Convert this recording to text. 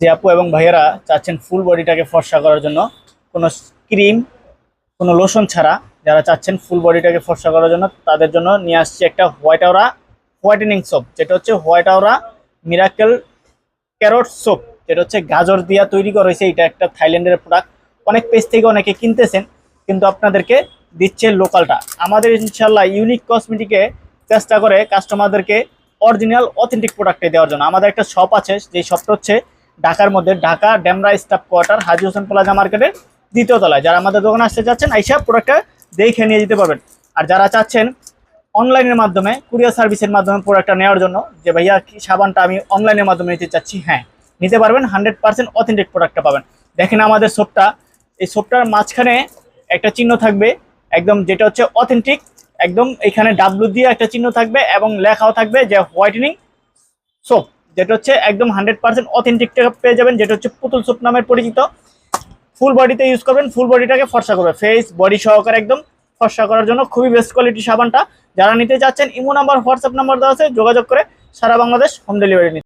যে আপু এবং ভাইয়েরা চাচ্ছেন ফুল বডিটাকে ফর্সা করার জন্য, কোনো ক্রিম কোনো লোশন ছাড়া যারা চাচ্ছেন ফুল বডিটাকে ফর্সা করার জন্য, তাদের জন্য নিয়ে আসছে একটা হোয়াইট আওরা হোয়াইটেনিং সোপ যেটা হচ্ছে white aura miracle carrot soap যেটা হচ্ছে গাজর দিয়া তৈরি করা হয়েছে, এটা একটা থাইল্যান্ডের প্রোডাক্ট অনেক পেজ থেকে অনেকে কিনতেছেন, কিন্তু আপনাদেরকে দিচ্ছে লোকালটা। আমাদের ইনশাল্লাহ ইউনিক কসমেটিকে চেষ্টা করে কাস্টমারদেরকে অরিজিনাল অথেন্টিক প্রোডাক্টে দেওয়ার জন্য। আমাদের একটা শপ আছে যে শপটা হচ্ছে ঢাকার মধ্যে Dhaka Demra staff quarter Haji Hossain plaza মার্কেটের দ্বিতীয় তলায়। যারা আমাদের দোকানে আসতে চাচ্ছেন এইসব প্রোডাক্টটা দেখে নিয়ে যেতে পারবেন। আর যারা চাচ্ছেন অনলাইনের মাধ্যমে কুরিয়ার সার্ভিসের মাধ্যমে প্রোডাক্টটা নেওয়ার জন্য, যে ভাইয়া কি সাবানটা আমি অনলাইনের মাধ্যমে নিতে চাচ্ছি? হ্যাঁ নিতে পারবেন হান্ড্রেড পার্সেন্ট অথেন্টিক প্রোডাক্টটা পাবেন। দেখেন আমাদের সোপটা এই সোপটার মাঝখানে একটা চিহ্ন থাকবে, একদম যেটা হচ্ছে অথেন্টিক একদম এখানে ডাব্লু দিয়ে একটা চিহ্ন থাকবে এবং লেখাও থাকবে যে হোয়াইটেনিং সোপ যেটা হচ্ছে একদম হান্ড্রেড পার্সেন্ট অথেন্টিকটা পেয়ে যাবেন, যেটা হচ্ছে পুতুল সুপ নামের পরিচিত। ফুল বডিতে ইউজ করবেন ফুল বডিটাকে ফর্সা করবে। ফেস বডি সহকারে একদম ফর্সা করার জন্য খুবই বেস্ট কোয়ালিটি সাবানটা। যারা নিতে চাচ্ছেন, ইমো নাম্বার, হোয়াটসঅ্যাপ নাম্বার দেওয়া আছে, যোগাযোগ করে সারা বাংলাদেশ হোম ডেলিভারি